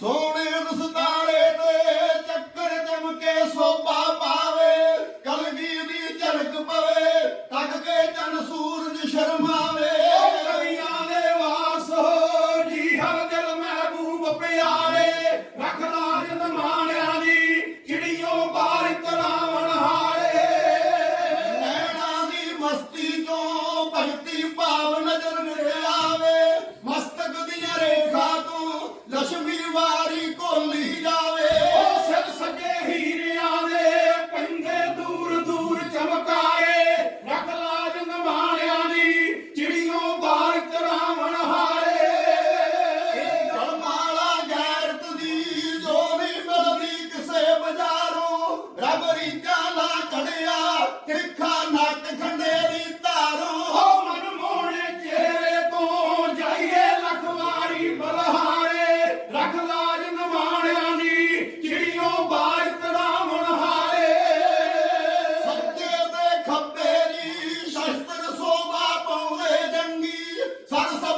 ਸੋਹਣੇ ਰਸਤਾਰੇ ਤੇ ਚੱਕਰ ਚਮਕੇ ਸੋਭਾ ਪਾਵੇ ਕਲਗੀ ਦੀ ਝਲਕ ਪਵੇ ਤੱਕ ਕੇ ਚੰਨ ਸੂਰਜ ਸ਼ਰਮਾਵੇ। ਕਵੀਆਂ ਦੇ ਵਾਸ ਹੋ ਜੀ ਹਰ ਦਿਲ ਮਹਿਬੂਬ ਪਿਆਰੇ ਰੱਖ ਲਾਜ ਮਾਣਿਆਂ ਦੀ ਚਿੜੀਓ ਬਾਰ ਤਰਾਵਣ ਹਾਰੇ। ਨੈਣਾ ਦੀ ਮਸਤੀ ਤੋਂ ਭਗਤੀ ਭਾਵ Pak